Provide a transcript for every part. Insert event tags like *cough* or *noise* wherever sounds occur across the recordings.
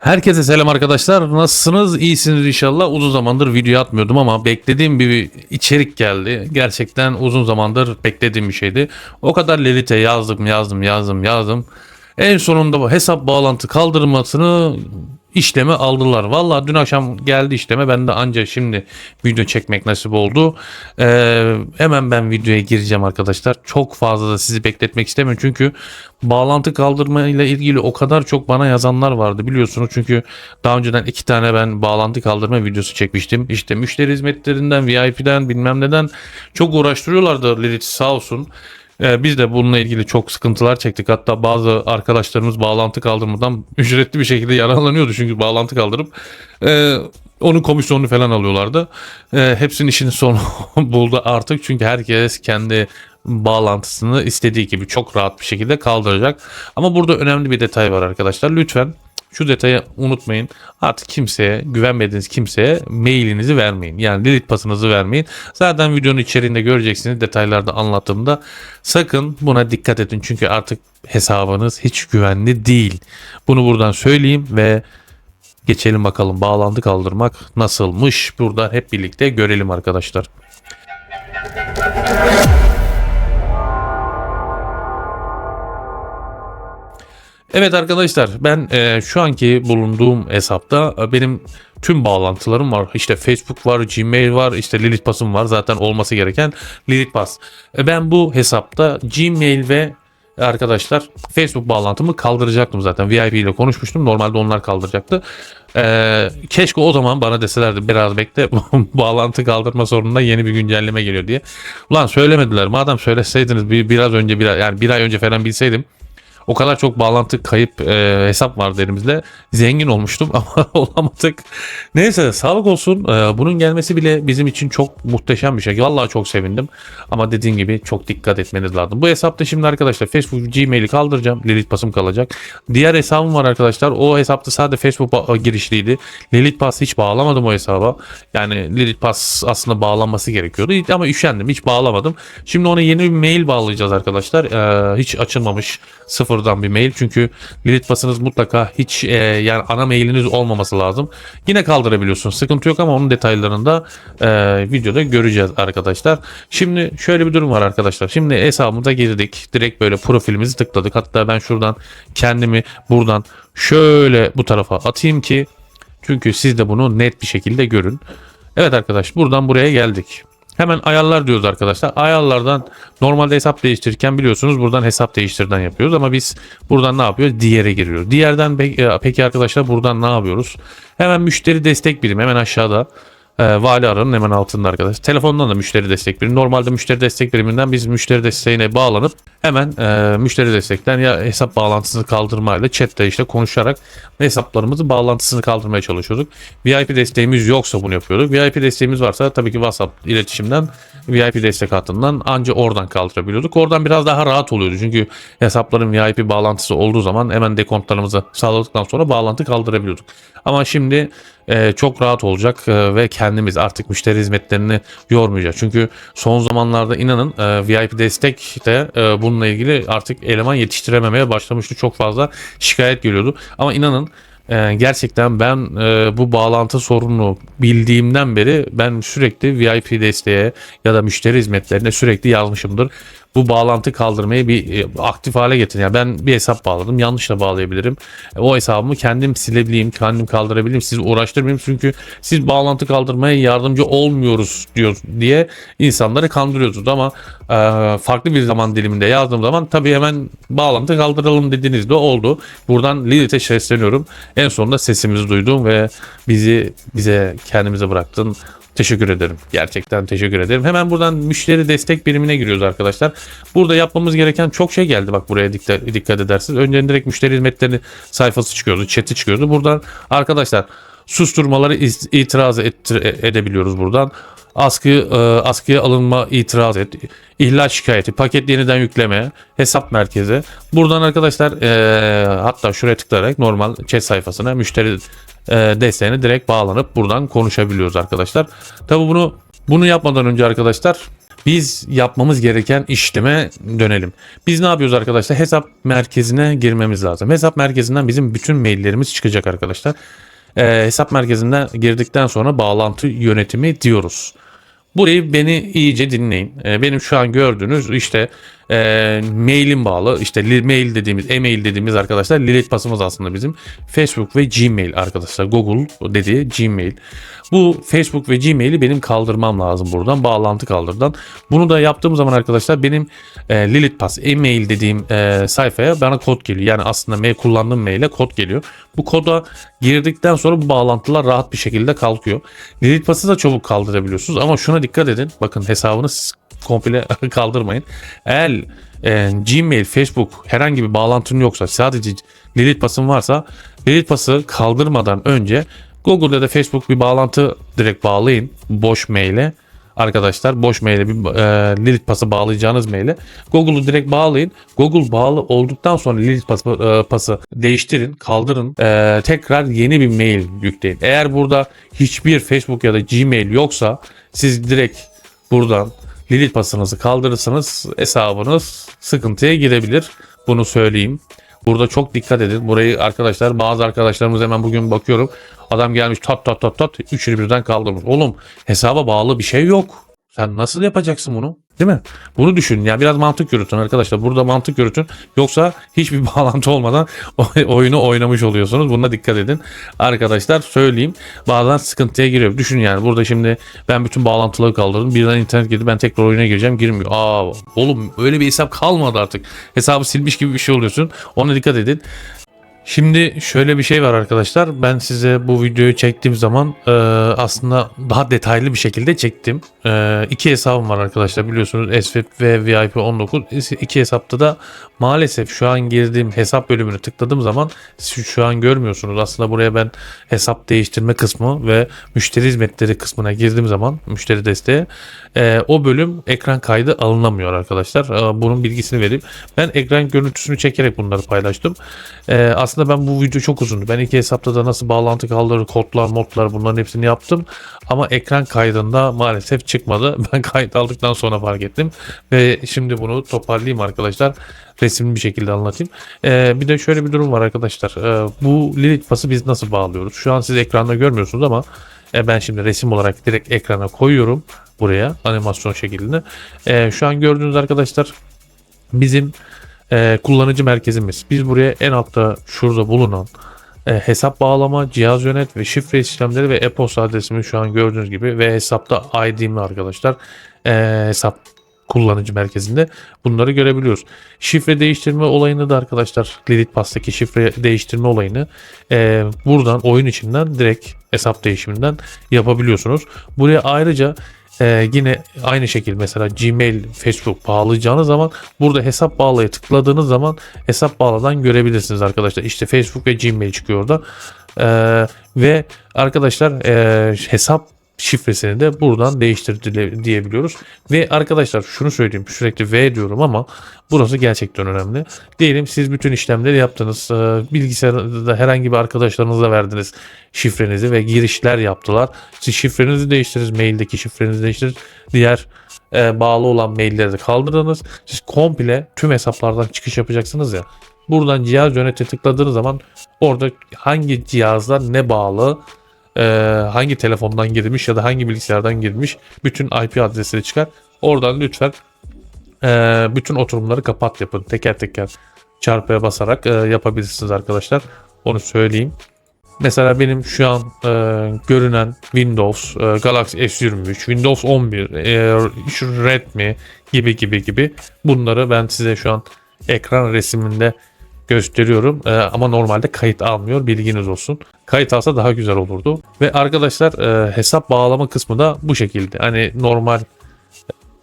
Herkese selam arkadaşlar. Nasılsınız? İyisiniz inşallah. Uzun zamandır video atmıyordum ama beklediğim bir içerik geldi. Gerçekten uzun zamandır beklediğim bir şeydi. O kadar Lilith'e yazdım, yazdım, yazdım, yazdım. En sonunda bu hesap bağlantı kaldırmasını işleme aldılar. Valla dün akşam geldi işleme. Ben de anca şimdi video çekmek nasip oldu. Ee, hemen ben videoya gireceğim arkadaşlar. Çok fazla da sizi bekletmek istemiyorum. Çünkü bağlantı kaldırma ile ilgili o kadar çok bana yazanlar vardı biliyorsunuz. Çünkü daha önceden iki tane ben bağlantı kaldırma videosu çekmiştim. İşte müşteri hizmetlerinden, VIP'den bilmem neden çok uğraştırıyorlardı Lilith sağ olsun. Ee, biz de bununla ilgili çok sıkıntılar çektik. Hatta bazı arkadaşlarımız bağlantı kaldırmadan ücretli bir şekilde yararlanıyordu. Çünkü bağlantı kaldırıp e, onun komisyonunu falan alıyorlardı. E, hepsinin işini sonu *laughs* buldu artık. Çünkü herkes kendi bağlantısını istediği gibi çok rahat bir şekilde kaldıracak. Ama burada önemli bir detay var arkadaşlar. Lütfen şu detayı unutmayın. Artık kimseye, güvenmediğiniz kimseye mailinizi vermeyin. Yani Lilith pasınızı vermeyin. Zaten videonun içeriğinde göreceksiniz detaylarda anlattığımda. Sakın buna dikkat edin. Çünkü artık hesabınız hiç güvenli değil. Bunu buradan söyleyeyim ve geçelim bakalım bağlantı kaldırmak nasılmış. Burada hep birlikte görelim arkadaşlar. Evet arkadaşlar ben e, şu anki bulunduğum hesapta e, benim tüm bağlantılarım var. İşte Facebook var, Gmail var, işte Lilith Pass'ım var. Zaten olması gereken Lilith Pass. E, ben bu hesapta Gmail ve arkadaşlar Facebook bağlantımı kaldıracaktım zaten. VIP ile konuşmuştum. Normalde onlar kaldıracaktı. Ee, keşke o zaman bana deselerdi biraz bekle *laughs* bağlantı kaldırma sorununda yeni bir güncelleme geliyor diye. Ulan söylemediler. Madem söyleseydiniz bir, biraz önce bir, yani bir ay önce falan bilseydim o kadar çok bağlantı kayıp e, hesap vardı elimizde. Zengin olmuştum *laughs* ama olamadık. Neyse sağlık olsun. E, bunun gelmesi bile bizim için çok muhteşem bir şey. Vallahi çok sevindim. Ama dediğim gibi çok dikkat etmeniz lazım. Bu hesapta şimdi arkadaşlar Facebook Gmail'i kaldıracağım. Lilith Pass'ım kalacak. Diğer hesabım var arkadaşlar. O hesapta sadece Facebook girişliydi. Lilith Pass hiç bağlamadım o hesaba. Yani Lilith Pass aslında bağlanması gerekiyordu. Ama üşendim. Hiç bağlamadım. Şimdi ona yeni bir mail bağlayacağız arkadaşlar. E, hiç açılmamış sıfırdan bir mail. Çünkü Lilith Pass'ınız mutlaka hiç e, yani ana mailiniz olmaması lazım. Yine kaldırabiliyorsun. Sıkıntı yok ama onun detaylarını da e, videoda göreceğiz arkadaşlar. Şimdi şöyle bir durum var arkadaşlar. Şimdi hesabımıza girdik. Direkt böyle profilimizi tıkladık. Hatta ben şuradan kendimi buradan şöyle bu tarafa atayım ki çünkü siz de bunu net bir şekilde görün. Evet arkadaş buradan buraya geldik. Hemen ayarlar diyoruz arkadaşlar. Ayarlardan normalde hesap değiştirirken biliyorsunuz buradan hesap değiştirden yapıyoruz ama biz buradan ne yapıyoruz? Diğere giriyoruz. Diğerden e, peki arkadaşlar buradan ne yapıyoruz? Hemen müşteri destek birimi hemen aşağıda. E, vali aranın hemen altında arkadaşlar. Telefondan da müşteri destek birimi. Normalde müşteri destek biriminden biz müşteri desteğine bağlanıp hemen e, müşteri destekten ya hesap bağlantısını kaldırmayla chatte işte konuşarak hesaplarımızı bağlantısını kaldırmaya çalışıyorduk. VIP desteğimiz yoksa bunu yapıyorduk. VIP desteğimiz varsa tabii ki WhatsApp iletişimden VIP destek hattından anca oradan kaldırabiliyorduk. Oradan biraz daha rahat oluyordu. Çünkü hesapların VIP bağlantısı olduğu zaman hemen dekontlarımızı sağladıktan sonra bağlantı kaldırabiliyorduk. Ama şimdi e, çok rahat olacak e, ve kendimiz artık müşteri hizmetlerini yormayacağız. Çünkü son zamanlarda inanın e, VIP destek de e, bununla ilgili artık eleman yetiştirememeye başlamıştı. Çok fazla şikayet geliyordu. Ama inanın e, gerçekten ben e, bu bağlantı sorununu bildiğimden beri ben sürekli VIP desteğe ya da müşteri hizmetlerine sürekli yazmışımdır. Bu bağlantı kaldırmayı bir e, aktif hale getirin. Yani ben bir hesap bağladım. Yanlış da bağlayabilirim. E, o hesabımı kendim silebileyim, kendim kaldırabileyim. Sizi uğraştırmayayım. Çünkü siz bağlantı kaldırmaya yardımcı olmuyoruz diyor diye insanları kandırıyorsunuz. Ama e, farklı bir zaman diliminde yazdığım zaman tabii hemen bağlantı kaldıralım dediğinizde oldu. Buradan Lilith'e sesleniyorum. En sonunda sesimizi duydum ve bizi bize kendimize bıraktın. Teşekkür ederim. Gerçekten teşekkür ederim. Hemen buradan müşteri destek birimine giriyoruz arkadaşlar. Burada yapmamız gereken çok şey geldi. Bak buraya dikkat, dikkat edersiniz. Önceden direkt müşteri hizmetleri sayfası çıkıyordu. Chat'i çıkıyordu. Buradan arkadaşlar susturmaları itiraz ettir- edebiliyoruz buradan. Askı e, askıya alınma itiraz et, ihlal şikayeti, paket yeniden yükleme, hesap merkezi. Buradan arkadaşlar e, hatta şuraya tıklayarak normal chat sayfasına müşteri e, desteğine direkt bağlanıp buradan konuşabiliyoruz arkadaşlar. Tabi bunu bunu yapmadan önce arkadaşlar Biz yapmamız gereken işleme dönelim. Biz ne yapıyoruz arkadaşlar? Hesap merkezine girmemiz lazım. Hesap merkezinden bizim bütün maillerimiz çıkacak arkadaşlar. Ee, hesap merkezinden girdikten sonra bağlantı yönetimi diyoruz. Burayı beni iyice dinleyin. Ee, benim şu an gördüğünüz işte e, mailim bağlı. işte mail dediğimiz, e-mail dediğimiz arkadaşlar Lilith pasımız aslında bizim. Facebook ve Gmail arkadaşlar. Google dediği Gmail. Bu Facebook ve Gmail'i benim kaldırmam lazım buradan. Bağlantı kaldırdan. Bunu da yaptığım zaman arkadaşlar benim e, Lilith Pass e-mail dediğim e, sayfaya bana kod geliyor. Yani aslında mail kullandığım maile kod geliyor. Bu koda girdikten sonra bu bağlantılar rahat bir şekilde kalkıyor. Lilith Pass'ı da çabuk kaldırabiliyorsunuz ama şuna dikkat edin. Bakın hesabınız komple *laughs* kaldırmayın. Eğer e, Gmail, Facebook herhangi bir bağlantın yoksa sadece Lilith Pass'ın varsa Lilith Pass'ı kaldırmadan önce Google ya da Facebook bir bağlantı direkt bağlayın boş maile. Arkadaşlar boş maile bir e, Lilith Pass'ı bağlayacağınız maile Google'u direkt bağlayın. Google bağlı olduktan sonra Lilith Pass'ı, e, Pass'ı değiştirin, kaldırın. E, tekrar yeni bir mail yükleyin. Eğer burada hiçbir Facebook ya da Gmail yoksa siz direkt buradan Lilith pasınızı kaldırırsanız hesabınız sıkıntıya girebilir. Bunu söyleyeyim. Burada çok dikkat edin. Burayı arkadaşlar bazı arkadaşlarımız hemen bugün bakıyorum. Adam gelmiş tat tat tat tat üçünü birden kaldırmış. Oğlum hesaba bağlı bir şey yok. Sen nasıl yapacaksın bunu? Değil mi? Bunu düşünün. Ya biraz mantık yürütün arkadaşlar. Burada mantık yürütün. Yoksa hiçbir *laughs* bağlantı olmadan oyunu oynamış oluyorsunuz. Buna dikkat edin. Arkadaşlar söyleyeyim. Bazen sıkıntıya giriyor. Düşün yani burada şimdi ben bütün bağlantıları kaldırdım. Birden internet girdi. Ben tekrar oyuna gireceğim. Girmiyor. Aa oğlum öyle bir hesap kalmadı artık. Hesabı silmiş gibi bir şey oluyorsun. Ona dikkat edin. Şimdi şöyle bir şey var arkadaşlar. Ben size bu videoyu çektiğim zaman e, aslında daha detaylı bir şekilde çektim. E, iki hesabım var arkadaşlar biliyorsunuz SVIP ve VIP 19. İki hesapta da maalesef şu an girdiğim hesap bölümünü tıkladığım zaman siz şu an görmüyorsunuz. Aslında buraya ben hesap değiştirme kısmı ve müşteri hizmetleri kısmına girdiğim zaman müşteri desteği e, o bölüm ekran kaydı alınamıyor arkadaşlar. E, bunun bilgisini vereyim. Ben ekran görüntüsünü çekerek bunları paylaştım. E, aslında ben bu video çok uzundu. Ben iki hesapta da nasıl bağlantı kaldırır, kodlar, modlar bunların hepsini yaptım. Ama ekran kaydında maalesef çıkmadı. *laughs* Ben kayıt aldıktan sonra fark ettim. Ve şimdi bunu toparlayayım arkadaşlar. Resimli bir şekilde anlatayım. Ee, bir de şöyle bir durum var arkadaşlar. Ee, bu Lilith Pass'ı biz nasıl bağlıyoruz? Şu an siz ekranda görmüyorsunuz ama e, ben şimdi resim olarak direkt ekrana koyuyorum. Buraya animasyon şeklinde. Ee, şu an gördüğünüz arkadaşlar bizim e, kullanıcı merkezimiz. Biz buraya en altta şurada bulunan e, hesap bağlama, cihaz yönet ve şifre işlemleri ve e-posta adresimi şu an gördüğünüz gibi ve hesapta ID'mi arkadaşlar e, hesap kullanıcı merkezinde bunları görebiliyoruz. Şifre değiştirme olayını da arkadaşlar Lilith Pass'taki şifre değiştirme olayını e, buradan oyun içinden direkt hesap değişiminden yapabiliyorsunuz. Buraya ayrıca ee, yine aynı şekilde mesela Gmail, Facebook bağlayacağınız zaman burada hesap bağlaya tıkladığınız zaman hesap bağladan görebilirsiniz arkadaşlar. İşte Facebook ve Gmail çıkıyor orada. Ee, ve arkadaşlar e, hesap şifresini de buradan değiştir diyebiliyoruz. Ve arkadaşlar şunu söyleyeyim sürekli V diyorum ama burası gerçekten önemli. Diyelim siz bütün işlemleri yaptınız. Ee, Bilgisayarda herhangi bir arkadaşlarınıza verdiniz şifrenizi ve girişler yaptılar. Siz şifrenizi değiştirdiniz. Maildeki şifrenizi değiştirdiniz. Diğer e, bağlı olan mailleri de kaldırdınız. Siz komple tüm hesaplardan çıkış yapacaksınız ya. Buradan cihaz yönete tıkladığınız zaman orada hangi cihazlar ne bağlı e, hangi telefondan girmiş ya da hangi bilgisayardan girmiş bütün IP adresleri çıkar. Oradan lütfen e, bütün oturumları kapat yapın. Teker teker çarpıya basarak e, yapabilirsiniz arkadaşlar. Onu söyleyeyim. Mesela benim şu an e, görünen Windows, e, Galaxy S23, Windows 11, e, şu Redmi gibi gibi gibi bunları ben size şu an ekran resiminde gösteriyorum e, ama normalde kayıt almıyor bilginiz olsun. Kayıt alsa daha güzel olurdu. Ve arkadaşlar e, hesap bağlama kısmı da bu şekilde. Hani normal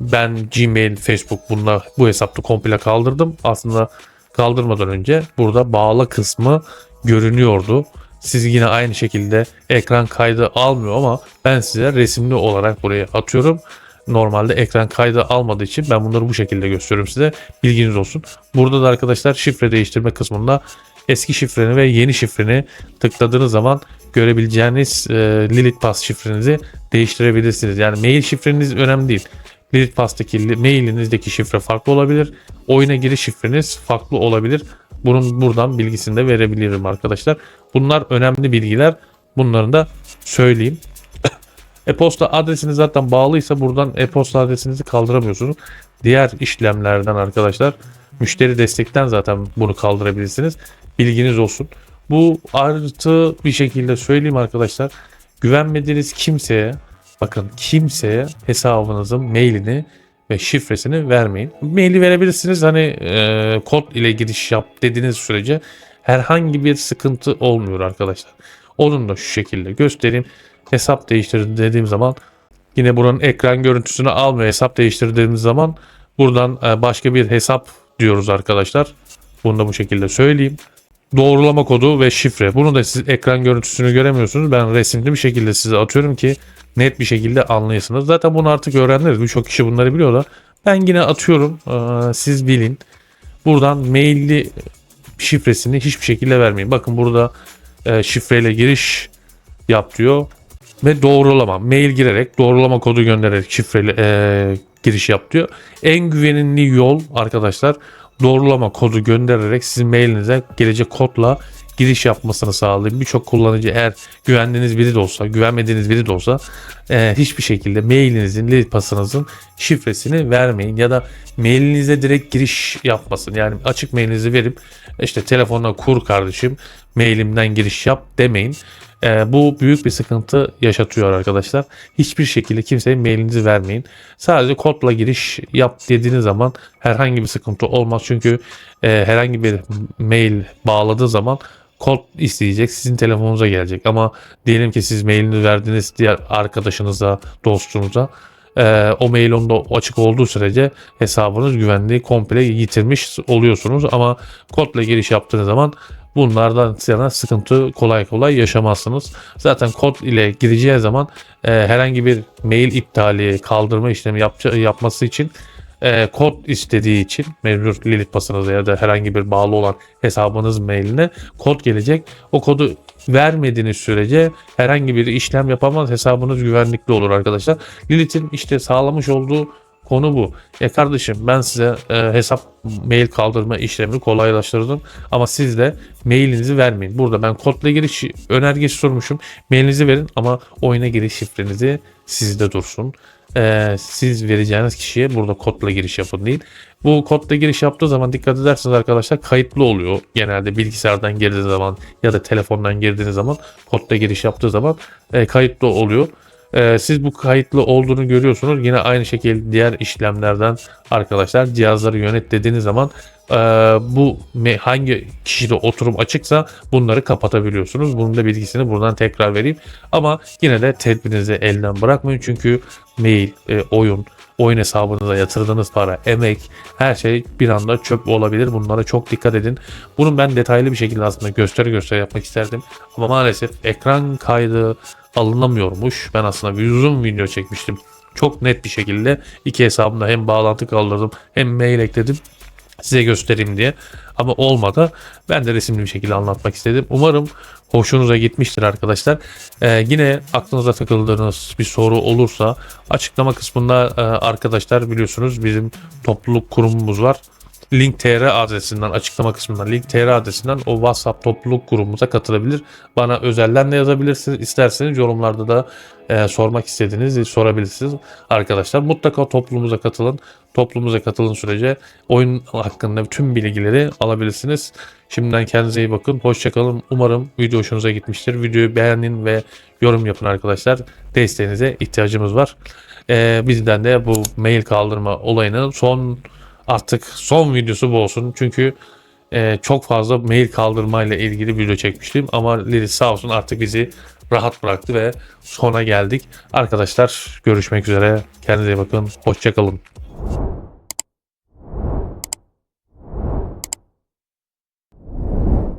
ben Gmail, Facebook bununla bu hesapta komple kaldırdım. Aslında kaldırmadan önce burada bağla kısmı görünüyordu. Siz yine aynı şekilde ekran kaydı almıyor ama ben size resimli olarak buraya atıyorum normalde ekran kaydı almadığı için ben bunları bu şekilde gösteriyorum size. Bilginiz olsun. Burada da arkadaşlar şifre değiştirme kısmında eski şifreni ve yeni şifreni tıkladığınız zaman görebileceğiniz e, Lilith Pass şifrenizi değiştirebilirsiniz. Yani mail şifreniz önemli değil. Lilith Pass'taki li- mailinizdeki şifre farklı olabilir. Oyuna giriş şifreniz farklı olabilir. Bunun buradan bilgisini de verebilirim arkadaşlar. Bunlar önemli bilgiler. Bunların da söyleyeyim. E-posta adresiniz zaten bağlıysa buradan e-posta adresinizi kaldıramıyorsunuz. Diğer işlemlerden arkadaşlar müşteri destekten zaten bunu kaldırabilirsiniz. Bilginiz olsun. Bu artı bir şekilde söyleyeyim arkadaşlar. Güvenmediğiniz kimseye bakın kimseye hesabınızın mailini ve şifresini vermeyin. Maili verebilirsiniz hani e, kod ile giriş yap dediğiniz sürece herhangi bir sıkıntı olmuyor arkadaşlar. Onun da şu şekilde göstereyim. Hesap değiştirin dediğim zaman yine buranın ekran görüntüsünü almıyor. Hesap değiştir dediğimiz zaman buradan e, başka bir hesap diyoruz arkadaşlar. Bunu da bu şekilde söyleyeyim. Doğrulama kodu ve şifre. Bunu da siz ekran görüntüsünü göremiyorsunuz. Ben resimli bir şekilde size atıyorum ki net bir şekilde anlayasınız. Zaten bunu artık öğrendiniz. Birçok kişi bunları biliyorlar. Ben yine atıyorum. Ee, siz bilin. Buradan mailli şifresini hiçbir şekilde vermeyin. Bakın burada e, şifreyle giriş yap diyor. Ve doğrulama. Mail girerek doğrulama kodu göndererek şifreli e, giriş yap diyor. En güvenilir yol arkadaşlar doğrulama kodu göndererek sizin mailinize gelecek kodla giriş yapmasını sağlayın. Birçok kullanıcı eğer güvendiğiniz biri de olsa, güvenmediğiniz biri de olsa e, hiçbir şekilde mailinizin, link pasınızın şifresini vermeyin ya da mailinize direkt giriş yapmasın. Yani açık mailinizi verip işte telefonla kur kardeşim mailimden giriş yap demeyin. E, bu büyük bir sıkıntı yaşatıyor arkadaşlar. Hiçbir şekilde kimseye mailinizi vermeyin. Sadece kodla giriş yap dediğiniz zaman herhangi bir sıkıntı olmaz. Çünkü e, herhangi bir mail bağladığı zaman kod isteyecek sizin telefonunuza gelecek. Ama diyelim ki siz mailini verdiğiniz diğer arkadaşınıza, dostunuza e, o mail onda açık olduğu sürece hesabınız güvenliği komple yitirmiş oluyorsunuz. Ama kodla giriş yaptığınız zaman bunlardan yana sıkıntı kolay kolay yaşamazsınız. Zaten kod ile gireceği zaman e, herhangi bir mail iptali, kaldırma işlemi yap, yapması için e, kod istediği için mevcut Lilith pasınıza ya da herhangi bir bağlı olan hesabınız mailine kod gelecek. O kodu vermediğiniz sürece herhangi bir işlem yapamaz. Hesabınız güvenlikli olur arkadaşlar. Lilith'in işte sağlamış olduğu konu bu. Ya kardeşim ben size e, hesap mail kaldırma işlemini kolaylaştırdım ama siz de mailinizi vermeyin. Burada ben kodla giriş önergesi sormuşum. Mailinizi verin ama oyuna giriş şifrenizi sizde dursun. E, siz vereceğiniz kişiye burada kodla giriş yapın değil. Bu kodla giriş yaptığı zaman dikkat ederseniz arkadaşlar kayıtlı oluyor. Genelde bilgisayardan girdiğiniz zaman ya da telefondan girdiğiniz zaman kodla giriş yaptığı zaman e, kayıtlı oluyor. Ee, siz bu kayıtlı olduğunu görüyorsunuz. Yine aynı şekilde diğer işlemlerden arkadaşlar cihazları yönet dediğiniz zaman e, bu hangi kişide oturum açıksa bunları kapatabiliyorsunuz. Bunun da bilgisini buradan tekrar vereyim. Ama yine de tedbirinizi elden bırakmayın. Çünkü mail, e, oyun, oyun hesabınıza yatırdığınız para, emek, her şey bir anda çöp olabilir. Bunlara çok dikkat edin. Bunun ben detaylı bir şekilde aslında gösteri gösteri yapmak isterdim. Ama maalesef ekran kaydı alınamıyormuş. Ben aslında bir uzun video çekmiştim. Çok net bir şekilde iki hesabımda hem bağlantı kaldırdım hem mail ekledim size göstereyim diye. Ama olmadı. Ben de resimli bir şekilde anlatmak istedim. Umarım hoşunuza gitmiştir arkadaşlar. Ee, yine aklınıza takıldığınız bir soru olursa açıklama kısmında e, arkadaşlar biliyorsunuz bizim topluluk kurumumuz var. Link.tr adresinden açıklama kısmından Link.tr adresinden o WhatsApp topluluk grubumuza katılabilir. Bana özelden de yazabilirsiniz. İsterseniz yorumlarda da e, sormak istediğinizi sorabilirsiniz. Arkadaşlar mutlaka topluluğumuza katılın. Topluluğumuza katılın sürece oyun hakkında tüm bilgileri alabilirsiniz. Şimdiden kendinize iyi bakın. Hoşçakalın. Umarım video hoşunuza gitmiştir. Videoyu beğenin ve yorum yapın arkadaşlar. Desteğinize ihtiyacımız var. E, bizden de bu mail kaldırma olayının son artık son videosu bu olsun. Çünkü e, çok fazla mail kaldırmayla ilgili video çekmiştim. Ama Lilith sağ olsun artık bizi rahat bıraktı ve sona geldik. Arkadaşlar görüşmek üzere. Kendinize bakın. Hoşçakalın.